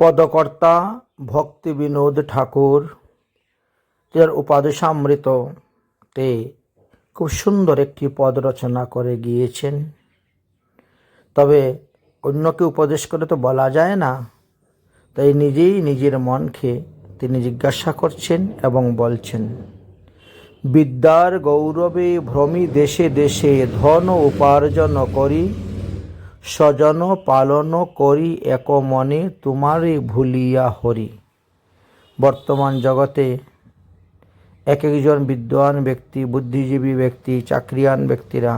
পদকর্তা ভক্তি বিনোদ ঠাকুর, যার উপাদেশামৃত তে খুব সুন্দর একটি পদ রচনা করে গিয়েছেন। তবে অন্যকে উপদেশ করে তো বলা যায় না, তাই নিজেই নিজের মনকে তিনি জিজ্ঞাসা করছেন এবং বলছেন, বিদ্যার গৌরবে ভ্রমি দেশে দেশে ধন উপার্জন করি স্বজন পালন করি এক মনে তোমারে ভুলিয়া হরি। বর্তমান জগতে এক একজন বিদ্বান ব্যক্তি, বুদ্ধিজীবী ব্যক্তি, চাকরিয়ান ব্যক্তিরা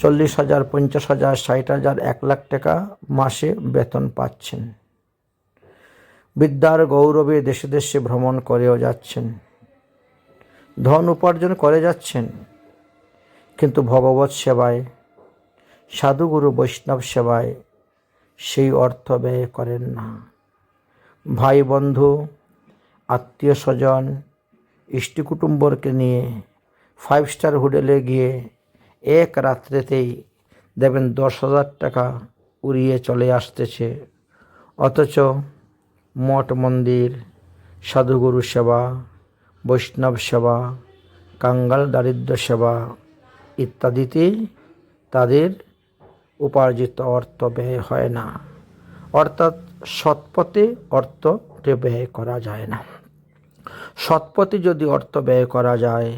চল্লিশ হাজার, পঞ্চাশ হাজার, ষাট হাজার, এক লাখ টাকা মাসে বেতন পাচ্ছেন। বিদ্যার গৌরবে দেশে দেশে ভ্রমণ করেও যাচ্ছেন। ধন উপার্জন করে যাচ্ছেন, কিন্তু ভগবত সেবায় সাধুগুরু বৈষ্ণব সেবায় সেই অর্থ ব্যয় করেন না। ভাই বন্ধু, আত্মীয় স্বজন ইষ্টকুটুম্বরকে নিয়ে ফাইভ স্টার হোটেলে গিয়ে এক রাত্রেতেই দেবেন দশ হাজার টাকা উড়িয়ে চলে আসতেছে। অথচ মঠ মন্দির, সাধুগুরু সেবা, বৈষ্ণব সেবা, কাঙ্গাল দারিদ্র সেবা ইত্যাদিতে তাদের উপার্জিত অর্থ ব্যয় হয় না। অর্থাৎ সৎপথে অর্থ ব্যয় করা যায় না। সৎপথে যদি অর্থ ব্যয় করা যায়,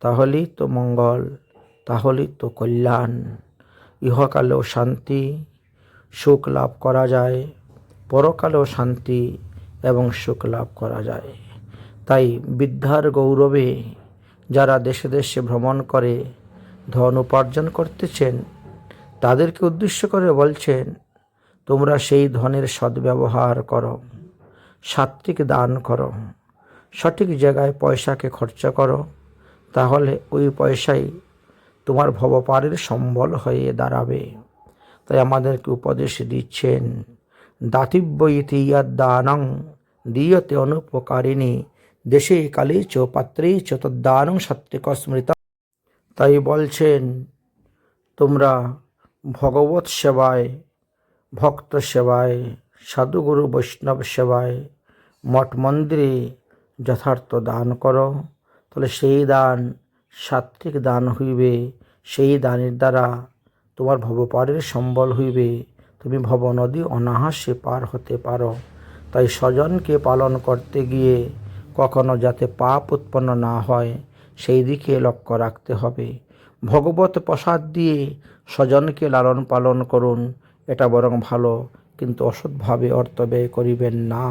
তাহলেই তো মঙ্গল, তাহলেই তো কল্যাণ। ইহকালেও শান্তি, সুখ লাভ করা যায়, পরকালেও শান্তি এবং সুখ লাভ করা যায়। তাই বিদ্যার গৌরবে যারা দেশে দেশে ভ্রমণ করে ধন উপার্জন করতেছেন তাদেরকে উদ্দেশ্য করে বলছেন, তোমরা সেই ধনের সদ্ব্যবহার করো সাত্বিক দান করো, সঠিক জায়গায় পয়সাকে খরচা করো, তাহলে ওই পয়সাই তোমার ভবপারের সম্বল হয়ে দাঁড়াবে। তাই আমাদেরকে উপদেশ দিচ্ছেন দাতিব্য ইতি দানং দীয়তে অনুপকারিণী, দেশে কালে চ পাত্রে চ তদ্দানং স্মৃত তাই বলছেন, তোমরা ভগবত সেবায়, ভক্ত সেবায়, সাধুগুরু বৈষ্ণব সেবায়, মঠ মন্দিরে যথার্থ দান করো। তাহলে সেই দান সাত্বিক দান হইবে, সেই দানের দ্বারা তোমার ভবপারের সম্বল হইবে। তুমি ভব নদী অনাহাসে পার হতে পারো। তাই স্বজনকে পালন করতে গিয়ে কখনো যাতে পাপ উৎপন্ন না হয় সেই দিকে লক্ষ্য রাখতে হবে। ভগবত প্রসাদ দিয়ে স্বজনকে লালন পালন করুন, এটা বরং ভালো, কিন্তু অসৎভাবে অর্থ ব্যয় করিবেন না।